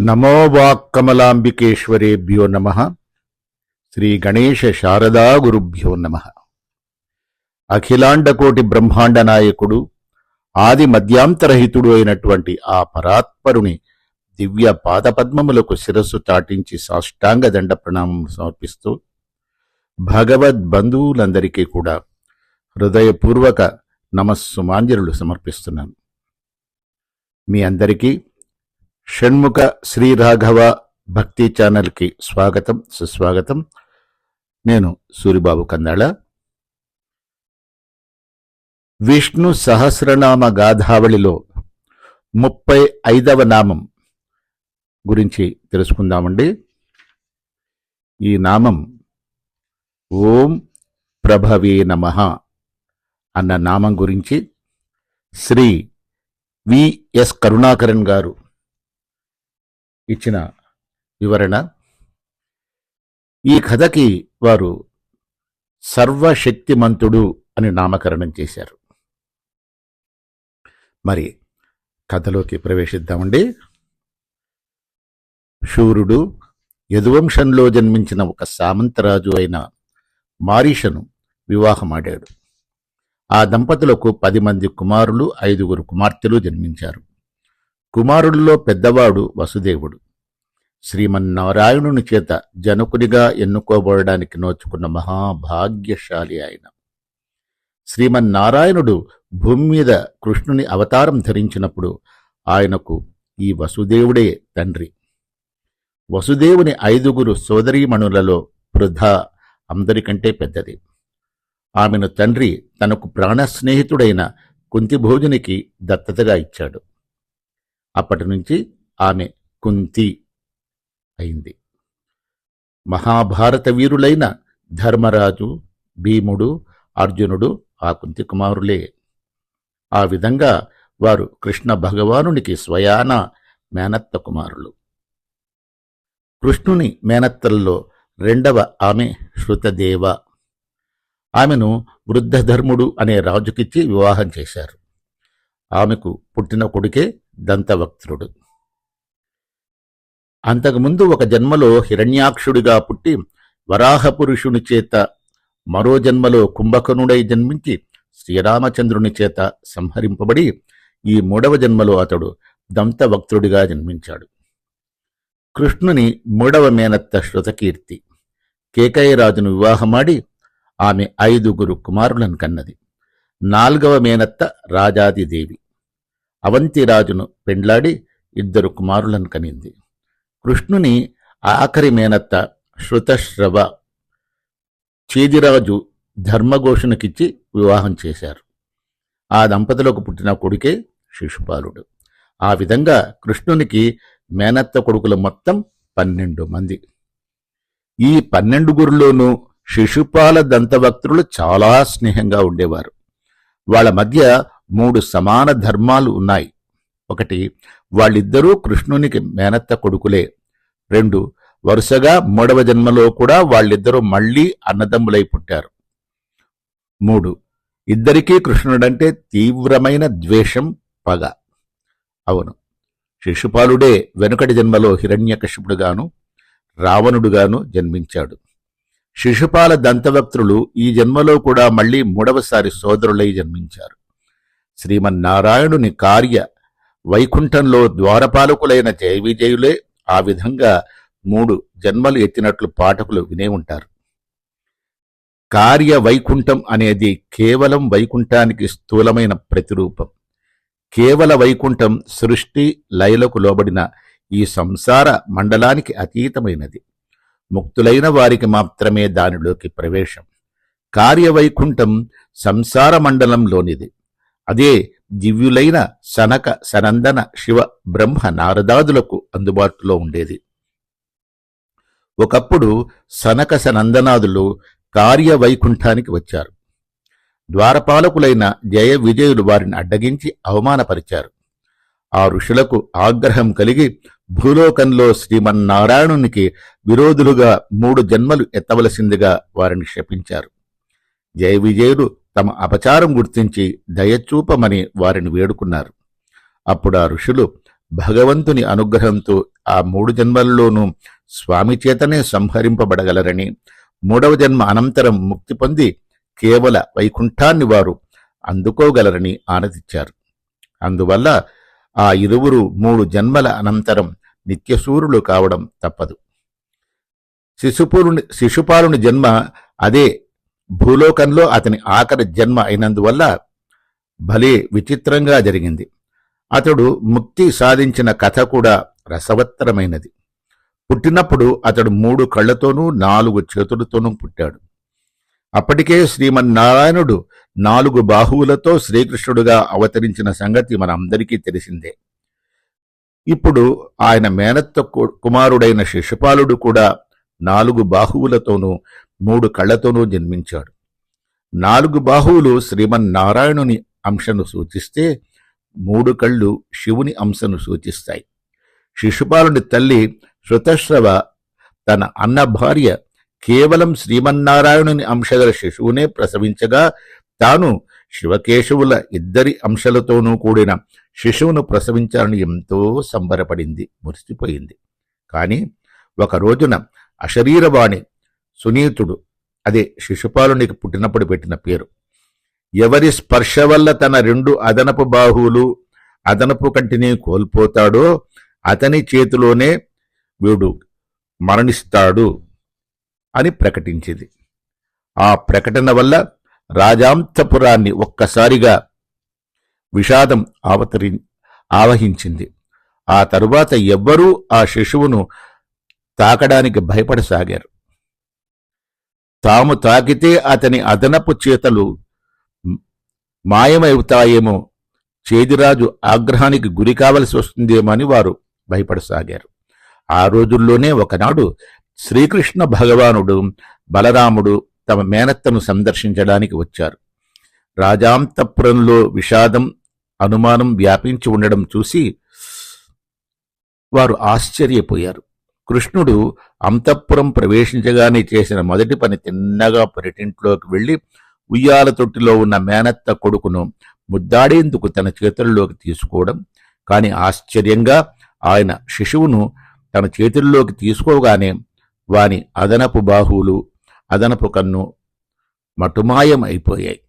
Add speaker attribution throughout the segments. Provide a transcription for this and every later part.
Speaker 1: నమో వాక్కమలాంబికేశ్వరేభ్యో నమ. శ్రీ గణేశ శారదా గురుభ్యో నమ. అఖిలాండకోటి బ్రహ్మాండ నాయకుడు ఆది మధ్యాంతరహితుడు అయినటువంటి ఆ పరాత్పరుని దివ్య పాదపద్మములకు శిరస్సు చాటించి సాష్టాంగ దండ ప్రణామం సమర్పిస్తూ భగవద్ బంధువులందరికీ కూడా హృదయపూర్వక నమస్సుమాంజలులు సమర్పిస్తున్నాను. మీ అందరికీ షణ్ముఖ శ్రీరాఘవ భక్తి ఛానల్కి స్వాగతం సుస్వాగతం. నేను సూరిబాబు కందాళ. విష్ణు సహస్రనామ గాథావళిలో ముప్పై ఐదవ నామం గురించి తెలుసుకుందామండి. ఈ నామం ఓం ప్రభవే నమ అన్న నామం గురించి శ్రీ విఎస్ కరుణాకరన్ గారు ఇచ్చిన వివరణ. ఈ కథకి వారు సర్వశక్తిమంతుడు అని నామకరణం చేశారు. మరి కథలోకి ప్రవేశిద్దామండి. శూరుడు యదువంశంలో జన్మించిన ఒక సామంతరాజు అయిన మారీషను వివాహమాడాడు. ఆ దంపతులకు పది మంది కుమారులు ఐదుగురు కుమార్తెలు జన్మించారు. కుమారుల్లో పెద్దవాడు వసుదేవుడు. శ్రీమన్నారాయణుని చేత జనకునిగా ఎన్నుకోబడడానికి నోచుకున్న మహాభాగ్యశాలి ఆయన. శ్రీమన్నారాయణుడు భూమి మీద కృష్ణుని అవతారం ధరించినప్పుడు ఆయనకు ఈ వసుదేవుడే తండ్రి. వసుదేవుని ఐదుగురు సోదరీమణులలో వృధ అందరికంటే పెద్దది. ఆమెను తండ్రి తనకు ప్రాణ స్నేహితుడైన కుంతిభోజునికి దత్తతగా ఇచ్చాడు. అప్పటి నుంచి ఆమె కుంతి అయింది. మహాభారత వీరులైన ధర్మరాజు భీముడు అర్జునుడు ఆ కుంతి కుమారులే. ఆ విధంగా వారు కృష్ణ భగవానునికి స్వయాన మేనత్త కుమారులు. కృష్ణుని మేనత్తల్లో రెండవ ఆమె శృతదేవ. ఆమెను వృద్ధధర్ముడు అనే రాజుకిచ్చి వివాహం చేశారు. ఆమెకు పుట్టిన కొడుకే దంతవక్త్రుడు. అంతకుముందు ఒక జన్మలో హిరణ్యాక్షుడిగా పుట్టి వరాహపురుషుని చేత మరో జన్మలో కుంభకర్ణుడై జన్మించి శ్రీరామచంద్రుని చేత సంహరింపబడి ఈ మూడవ జన్మలో అతడు దంతవక్త్రుడిగా జన్మించాడు. కృష్ణుని మూడవ మేనత్త శృతకీర్తి కేకయ్యరాజును వివాహమాడి ఆమె ఐదుగురు కుమారులను కన్నది. నాల్గవ మేనత్త రాజాదిదేవి. అవంతిరాజును పెండ్లాడి ఇద్దరు కుమారులను కనింది. కృష్ణుని ఆఖరి మేనత్త శృతశ్రవ చేదిరాజు ధర్మఘోషునికిచ్చి వివాహం చేశారు. ఆ దంపతులకు పుట్టిన కొడుకే శిశుపాలుడు. ఆ విధంగా కృష్ణునికి మేనత్త కొడుకులు మొత్తం పన్నెండు మంది. ఈ పన్నెండుగురిలోనూ శిశుపాల దంతభక్తులు చాలా స్నేహంగా ఉండేవారు. వాళ్ళ మధ్య మూడు సమాన ధర్మాలు ఉన్నాయి. ఒకటి వాళ్ళిద్దరూ కృష్ణునికి మేనత్త కొడుకులే. రెండు వరుసగా మూడవ జన్మలో కూడా వాళ్ళిద్దరూ మళ్ళీ అన్నదమ్ములై పుట్టారు. మూడు ఇద్దరికీ కృష్ణుడంటే తీవ్రమైన ద్వేషం పగ. అవును శిశుపాలుడే వెనుకటి జన్మలో హిరణ్యకశిపుడుగాను రావణుడుగాను జన్మించాడు. శిశుపాల దంతవక్తులు ఈ జన్మలో కూడా మళ్ళీ మూడవసారి సోదరులై జన్మించారు. శ్రీమన్నారాయణుని కార్య వైకుంఠంలో ద్వారపాలకులైన జయ విజయులే ఆ విధంగా మూడు జన్మలు ఎత్తినట్లు పాఠకులు వినే ఉంటారు. కార్య వైకుంఠం అనేది కేవలం వైకుంఠానికి స్థూలమైన ప్రతిరూపం. కేవల వైకుంఠం సృష్టి లయలకు లోబడిన ఈ సంసార మండలానికి అతీతమైనది. ముక్తులైన వారికి మాత్రమే దానిలోకి ప్రవేశం. కార్యవైకుంఠం సంసార మండలంలోనిది. అదే దివ్యులైన సనక సనందన శివ బ్రహ్మ నారదాదులకు అందుబాటులో ఉండేది. ఒకప్పుడు సనక సనందనాదులు కార్యవైకుంఠానికి వచ్చారు. ద్వారపాలకులైన జయ విజయులు వారిని అడ్డగించి అవమానపరిచారు. ఆ ఋషులకు ఆగ్రహం కలిగి భూలోకంలో శ్రీమన్నారాయణునికి విరోధులుగా మూడు జన్మలు ఎత్తవలసిందిగా వారిని శపించారు. జయ విజయులు తమ అపచారం గుర్తించి దయచూపమని వారిని వేడుకున్నారు. అప్పుడు ఆ ఋషులు భగవంతుని అనుగ్రహంతో ఆ మూడు జన్మల్లోనూ స్వామి చేతనే సంహరింపబడగలరని మూడవ జన్మ అనంతరం ముక్తి పొంది కేవల వైకుంఠాన్ని వారు అందుకోగలరని ఆనతిచ్చారు అందువల్ల ఆ ఇరువురు మూడు జన్మల అనంతరం నిత్యసూరులు కావడం తప్పదు. శిశుపాలుని శిశుపాలుని జన్మ అదే భూలోకంలో అతని ఆఖరి జన్మ అయినందువల్ల భలే విచిత్రంగా జరిగింది. అతడు ముక్తి సాధించిన కథ కూడా రసవత్తరమైనది. పుట్టినప్పుడు అతడు మూడు కళ్ళతోనూ నాలుగు చేతులతోనూ పుట్టాడు. అప్పటికే శ్రీమన్నారాయణుడు నాలుగు బాహువులతో శ్రీకృష్ణుడుగా అవతరించిన సంగతి మనందరికీ తెలిసిందే. ఇప్పుడు ఆయన మేనత్త కుమారుడైన శిశుపాలుడు కూడా నాలుగు బాహువులతోనూ మూడు కళ్ళతోనూ జన్మించాడు. నాలుగు బాహువులు శ్రీమన్నారాయణుని అంశను సూచిస్తే మూడు కళ్ళు శివుని అంశను సూచిస్తాయి. శిశుపాలుని తల్లి శృతశ్రవ తన అన్న భార్య కేవలం శ్రీమన్నారాయణుని అంశగల శిశువునే ప్రసవించగా తాను శివకేశవుల ఇద్దరి అంశలతోనూ కూడిన శిశువును ప్రసవించాలని ఎంతో సంబరపడింది మురిసిపోయింది. కానీ ఒక రోజున అశరీరవాణి సునీతుడు. అదే శిశుపాలునికి పుట్టినప్పుడు పెట్టిన పేరు. ఎవరి స్పర్శ వల్ల తన రెండు అదనపు బాహువులు అదనపు కంటిని కోల్పోతాడో అతని చేతిలోనే వీడు మరణిస్తాడు అని ప్రకటించింది. ఆ ప్రకటన వల్ల రాజాంతపురాన్ని ఒక్కసారిగా విషాదం అవతరి ఆవహించింది. ఆ తరువాత ఎవ్వరూ ఆ శిశువును తాకడానికి భయపడసాగారు. తాము తాకితే అతని అదనపు చేతలు మాయమవుతాయేమో. చేదిరాజు ఆగ్రహానికి గురి కావలసి వస్తుందేమో అని వారు భయపడసాగారు. ఆ రోజుల్లోనే ఒకనాడు శ్రీకృష్ణ భగవానుడు బలరాముడు తమ మేనత్తను సందర్శించడానికి వచ్చారు. రాజాంతపురంలో విషాదం అనుమానం వ్యాపించి ఉండడం చూసి వారు ఆశ్చర్యపోయారు. కృష్ణుడు అంతఃపురం ప్రవేశించగానే చేసిన మొదటి పని తిన్నగా పెరటింట్లోకి వెళ్ళి ఉయ్యాల తొట్టిలో ఉన్న మేనత్త కొడుకును ముద్దాడేందుకు తన చేతుల్లోకి తీసుకోవడం. కానీ ఆశ్చర్యంగా ఆయన శిశువును తన చేతుల్లోకి తీసుకోగానే వాని అదనపు బాహువులు అదనపు కన్ను మటుమాయం అయిపోయాయి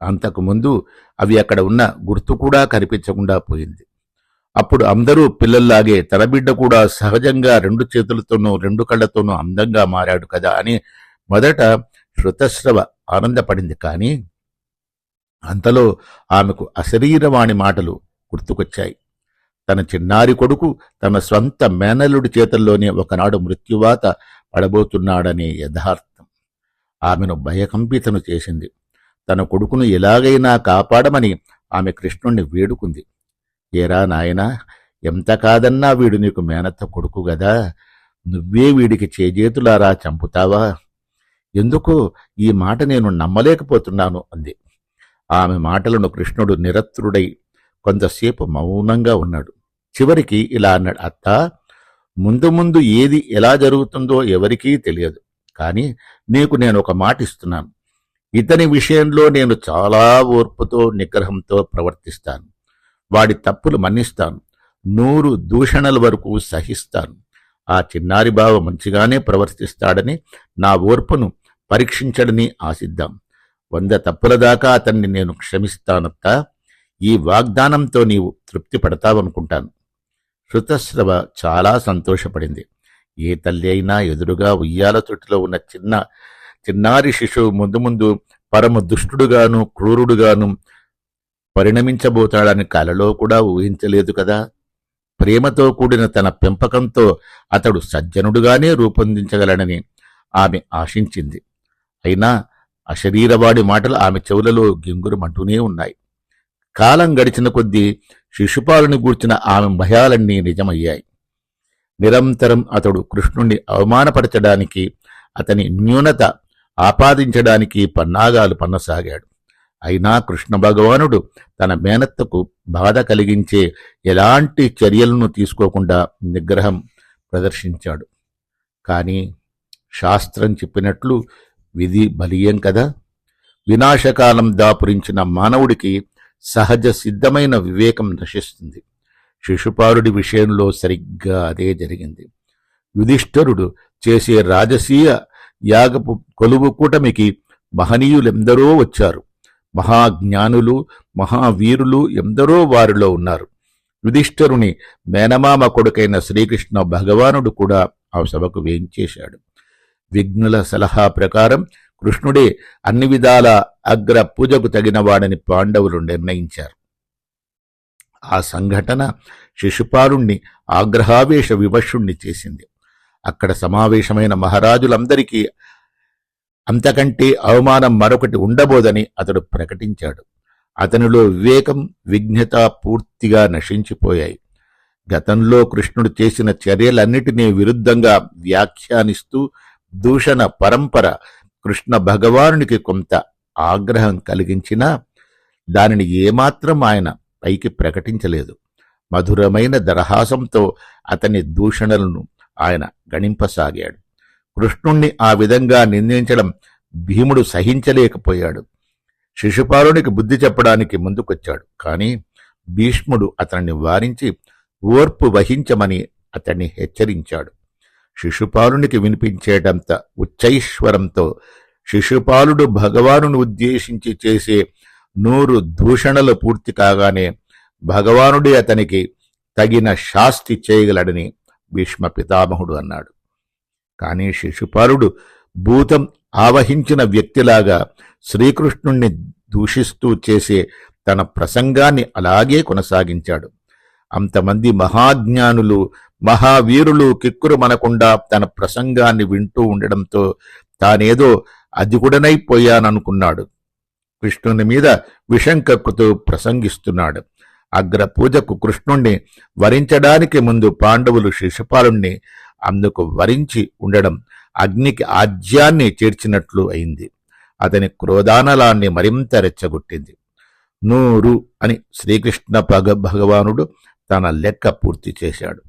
Speaker 1: అంతకుముందు అవి అక్కడ ఉన్న గుర్తు కూడా కనిపించకుండా పోయింది. అప్పుడు అందరూ పిల్లల్లాగే తన బిడ్డ కూడా సహజంగా రెండు చేతులతోనూ రెండు కళ్ళతోనూ అందంగా మారాడు కదా అని మొదట శృతశ్రవ ఆనందపడింది. కానీ అంతలో ఆమెకు అశరీరవాణి మాటలు గుర్తుకొచ్చాయి. తన చిన్నారి కొడుకు తన స్వంత మేనల్లుడి చేతుల్లోనే ఒకనాడు మృత్యువాత పడబోతున్నాడనే యథార్థం. ఆమెను భయకంపితను చేసింది. తన కొడుకును ఎలాగైనా కాపాడమని ఆమె కృష్ణుణ్ణి వేడుకుంది. ఏరా నాయనా ఎంత కాదన్నా వీడు నీకు మేనత్త కొడుకు గదా? నువ్వే వీడికి చేజేతులారా చంపుతావా? ఎందుకు? ఈ మాట నేను నమ్మలేకపోతున్నాను అంది. ఆమె మాటలను కృష్ణుడు నిరత్రుడై కొంతసేపు మౌనంగా ఉన్నాడు. చివరికి ఇలా అన్నాడు అత్త ముందు ముందు ఏది ఎలా జరుగుతుందో ఎవరికీ తెలియదు. కానీ నీకు నేను ఒక మాట ఇస్తున్నాను. ఇతని విషయంలో నేను చాలా ఓర్పుతో నిగ్రహంతో ప్రవర్తిస్తాను. వాడి తప్పులు మన్నిస్తాను. నూరు దూషణల వరకు సహిస్తాను. ఆ చిన్నారి బావ మంచిగానే ప్రవర్తిస్తాడని నా ఓర్పును పరీక్షించడని ఆశిద్దాం. వంద తప్పుల దాకా అతన్ని నేను క్షమిస్తానత్తా. ఈ వాగ్దానంతో నీవు తృప్తి పడతావనుకుంటాను. శృతశ్రవ చాలా సంతోషపడింది. ఏ తల్లి అయినా ఎదురుగా ఉయ్యాల తొట్టిలో ఉన్న చిన్న చిన్నారి శిశువు ముందు ముందు పరమ దుష్టుడుగాను క్రూరుడుగాను పరిణమించబోతాడని కలలో కూడా ఊహించలేదు కదా. ప్రేమతో కూడిన తన పెంపకంతో అతడు సజ్జనుడుగానే రూపొందించగలడని ఆమె ఆశించింది. అయినా అశరీరవాడి మాటలు ఆమె చెవులలో గింగురమంటూనే ఉన్నాయి. కాలం గడిచిన కొద్దీ శిశుపాలుని గూర్చిన ఆమె భయాలన్నీ నిజమయ్యాయి. నిరంతరం అతడు కృష్ణుణ్ణి అవమానపరచడానికి అతని న్యూనత ఆపాదించడానికి పన్నాగాలు పన్నసాగాడు. అయినా కృష్ణ భగవానుడు తన మేనత్తకు బాధ కలిగించే ఎలాంటి చర్యలను తీసుకోకుండా నిగ్రహం ప్రదర్శించాడు. కానీ శాస్త్రం చెప్పినట్లు విధి బలీయం కదా? వినాశకాలం దాపురించిన మానవుడికి సహజ సిద్ధమైన వివేకం నశిస్తుంది. శిశుపాలుడి విషయంలో సరిగ్గా అదే జరిగింది. యుధిష్ఠరుడు చేసే రాజసీయ యాగపు కొలువు కూటమికి మహనీయులెందరో వచ్చారు. మహాజ్ఞానులు మహావీరులు ఎందరో వారిలో ఉన్నారు. యుధిష్ఠరుని మేనమామ కొడుకైన శ్రీకృష్ణ భగవానుడు కూడా ఆ సభకు వేయించేశాడు. విఘ్నుల సలహా ప్రకారం కృష్ణుడే అన్ని విధాల అగ్ర పూజకు తగినవాడని పాండవులు నిర్ణయించారు. ఆ సంఘటన శిశుపాలుణ్ణి ఆగ్రహావేశ వివశుణ్ణి చేసింది. అక్కడ సమావేశమైన మహారాజులందరికీ అంతకంటే అవమానం మరొకటి ఉండబోదని అతడు ప్రకటించాడు. అతనిలో వివేకం విఘ్నత పూర్తిగా నశించిపోయాయి. గతంలో కృష్ణుడు చేసిన చర్యలన్నిటినీ విరుద్ధంగా వ్యాఖ్యానిస్తూ దూషణ పరంపర కృష్ణ భగవానునికి కొంత ఆగ్రహం కలిగించినా దానిని ఏమాత్రం ఆయన పైకి ప్రకటించలేదు. మధురమైన దరహాసంతో అతని దూషణలను ఆయన గణింపసాగాడు. కృష్ణుణ్ణి ఆ విధంగా నిందించడం భీముడు సహించలేకపోయాడు. శిశుపాలునికి బుద్ధి చెప్పడానికి ముందుకొచ్చాడు. కాని భీష్ముడు అతన్ని వారించి ఓర్పు వహించమని అతన్ని హెచ్చరించాడు. శిశుపాలునికి వినిపించేటంత ఉచ్చైశ్వరంతో శిశుపాలుడు భగవానుని ఉద్దేశించి చేసే నూరు దూషణలు పూర్తి కాగానే భగవానుడే అతనికి తగిన శాస్తి చేయగలడని భీష్మ పితామహుడు అన్నాడు. కానీ శిశుపాలుడు భూతం ఆవహించిన వ్యక్తిలాగా శ్రీకృష్ణుణ్ణి దూషిస్తూ చేసే తన ప్రసంగాన్ని అలాగే కొనసాగించాడు. అంతమంది మహాజ్ఞానులు మహావీరులు కిక్కురు మనకుండా తన ప్రసంగాన్ని వింటూ ఉండడంతో తానేదో అధికుడనైపోయాననుకున్నాడు కృష్ణుని మీద విషం కక్కుతూ ప్రసంగిస్తున్నాడు. అగ్రపూజకు కృష్ణుణ్ణి వరించడానికి ముందు పాండవులు శిశుపాలుణ్ణి అందుకు వరించి ఉండడం అగ్నికి ఆజ్యాన్ని చేర్చినట్లు అయింది. అతని క్రోధానలాన్ని మరింత రెచ్చగొట్టింది. నూరు అని శ్రీకృష్ణ భగ భగవానుడు తన లెక్క పూర్తి చేశాడు.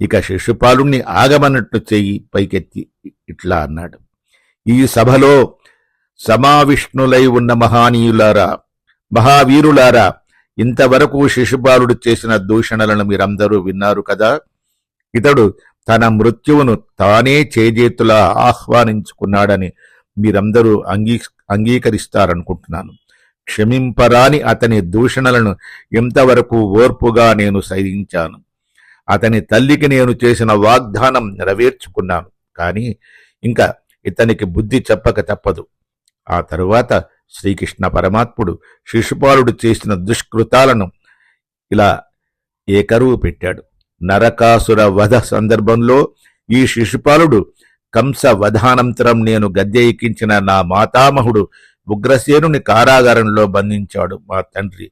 Speaker 1: ఇక శిశుపాలుణ్ణి ఆగమన్నట్లు చెయ్యి పైకెత్తి ఇట్లా అన్నాడు. ఈ సభలో సమావిష్ణులై ఉన్న మహానీయులారా మహావీరులారా ఇంతవరకు శిశుపాలుడు చేసిన దూషణలను మీరందరూ విన్నారు కదా? ఇతడు తన మృత్యువును తానే చేజేతులా ఆహ్వానించుకున్నాడని మీరందరూ అంగీ అంగీకరిస్తారనుకుంటున్నాను. క్షమింపరాని అతని దూషణలను ఎంతవరకు ఓర్పుగా నేను సహించాను. అతని తల్లికి నేను చేసిన వాగ్దానం నెరవేర్చుకున్నాను. కానీ ఇంకా ఇతనికి బుద్ధి చెప్పక తప్పదు. ఆ తరువాత శ్రీకృష్ణ పరమాత్ముడు శిశుపాలుడు చేసిన దుష్కృతాలను ఇలా ఏకరువు పెట్టాడు. నరకాసుర వధ సందర్భంలో ఈ శిశుపాలుడు కంస వధానంతరం నేను గద్దె ఎక్కించిన నా మాతామహుడు ఉగ్రసేనుని కారాగారంలో బంధించాడు. మా తండ్రి.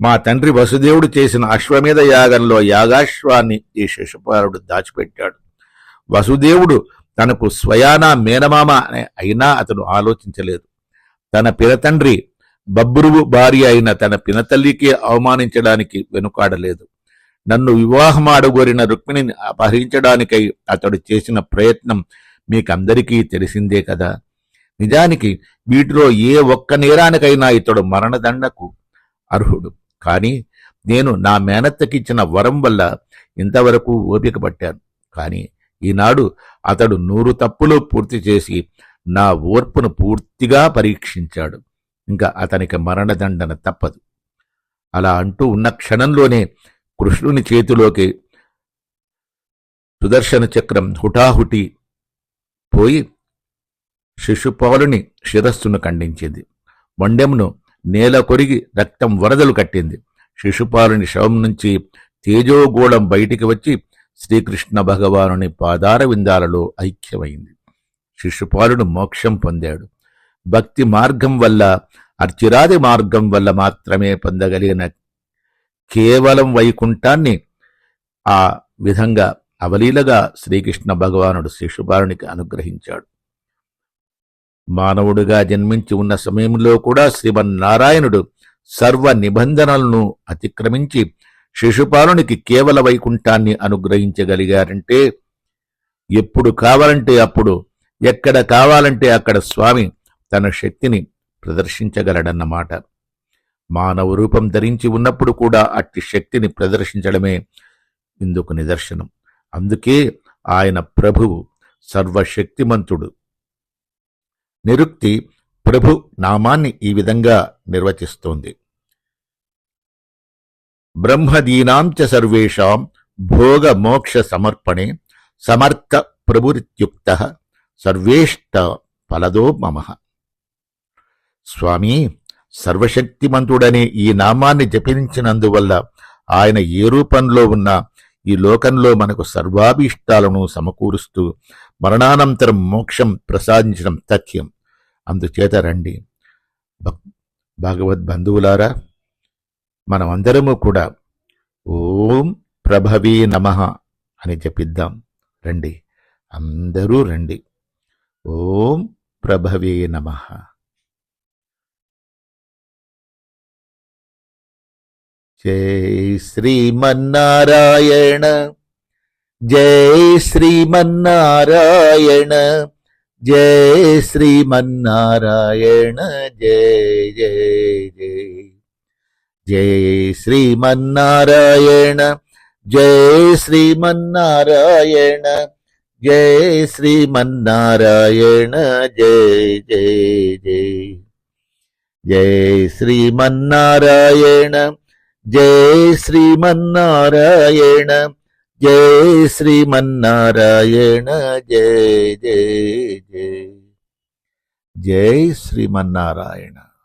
Speaker 1: మా తండ్రి వసుదేవుడు చేసిన అశ్వమేధ యాగంలో యాగాశ్వాన్ని ఈ శిశుపాలుడు దాచిపెట్టాడు. వసుదేవుడు తనకు స్వయానా మేనమామ అనే అయినా అతను ఆలోచించలేదు. తన పినతండ్రి బబ్రువు భార్య అయిన తన పినతల్లికి అవమానించడానికి వెనుకాడలేదు. నన్ను వివాహమాడగోరిన రుక్మిణిని అపహరించడానికై అతడు చేసిన ప్రయత్నం మీకందరికీ తెలిసిందే కదా. నిజానికి వీటిలో ఏ ఒక్క నేరానికైనా ఇతడు మరణదండకు అర్హుడు. కానీ నేను నా మేనత్తకిచ్చిన వరం వల్ల ఇంతవరకు ఓపిక పట్టాను. కానీ ఈనాడు అతడు నూరు తప్పులు పూర్తి చేసి నా ఓర్పును పూర్తిగా పరీక్షించాడు. ఇంకా అతనికి మరణదండన తప్పదు. అలా అంటూ ఉన్న క్షణంలోనే కృష్ణుని చేతిలోకి సుదర్శన చక్రం హుటాహుటి పోయి శిశుపాలుని శిరస్సును ఖండించింది. మొండెమును నేల కొరిగి రక్తం వరదలు కట్టింది. శిశుపాలుని శవం నుంచి తేజోగోళం బయటికి వచ్చి శ్రీకృష్ణ భగవానుని పాదార విందాలలో ఐక్యమైంది. శిశుపాలుడు మోక్షం పొందాడు. భక్తి మార్గం వల్ల అర్చిరాది మార్గం వల్ల మాత్రమే పొందగలిగిన కేవలం వైకుంఠాన్ని ఆ విధంగా అవలీలగా శ్రీకృష్ణ భగవానుడు శిశుపాలునికి అనుగ్రహించాడు. మానవుడిగా జన్మించి ఉన్న సమయంలో కూడా శ్రీమన్నారాయణుడు సర్వ నిబంధనలను అతిక్రమించి శిశుపాలునికి కేవల వైకుంఠాన్ని అనుగ్రహించగలిగారంటే ఎప్పుడు కావాలంటే అప్పుడు ఎక్కడ కావాలంటే అక్కడ స్వామి తన శక్తిని ప్రదర్శించగలడన్నమాట. మానవ రూపం ధరించి ఉన్నప్పుడు కూడా అట్టి శక్తిని ప్రదర్శించడమే ఇందుకు నిదర్శనం. అందుకే ఆయన ప్రభువు సర్వశక్తిమంతుడు. నిరుక్తి ప్రభు నామాన్ని ఈ విధంగా నిర్వచిస్తోంది. బ్రహ్మదీనాంచ సర్వేషాం భోగ మోక్ష సమర్పణే సమర్థ ప్రభురిత్యుక్త సర్వేష్ట ఫలదో మమ. స్వామి సర్వశక్తిమంతుడనే ఈ నామాన్ని జపించినందువల్ల ఆయన ఏ రూపంలో ఉన్నా ఈ లోకంలో మనకు సర్వాభీష్టాలను సమకూరుస్తూ మరణానంతరం మోక్షం ప్రసాదించడం తథ్యం అందుచేత రండి. భక్- భగవద్బంధువులారా మనమందరము కూడా ఓం ప్రభవే నమ అని జపిద్దాం. రండి. అందరూ రండి. ఓం ప్రభవే నమ. ജയ് ശ്രീമന്നാരായണ ജയ് ശ്രീമന്നാരായണ ജയ് ശ്രീമന്നാരായണ ജയ് ജയ് ജയ്. ജയ് ശ്രീമന്നാരായണ ജയ് ശ്രീമന്നാരായണ ജയ് ശ്രീമന്നാരായണ ജയ് ജയ് ജയ്. ജയ് ശ്രീമന്നാരായണ ജയ ശ്രീമന്നാരായണ ജയ ശ്രീമന്നാരായണ ജയ ജയ ജയ. ജയ ശ്രീമന്നാരായണ.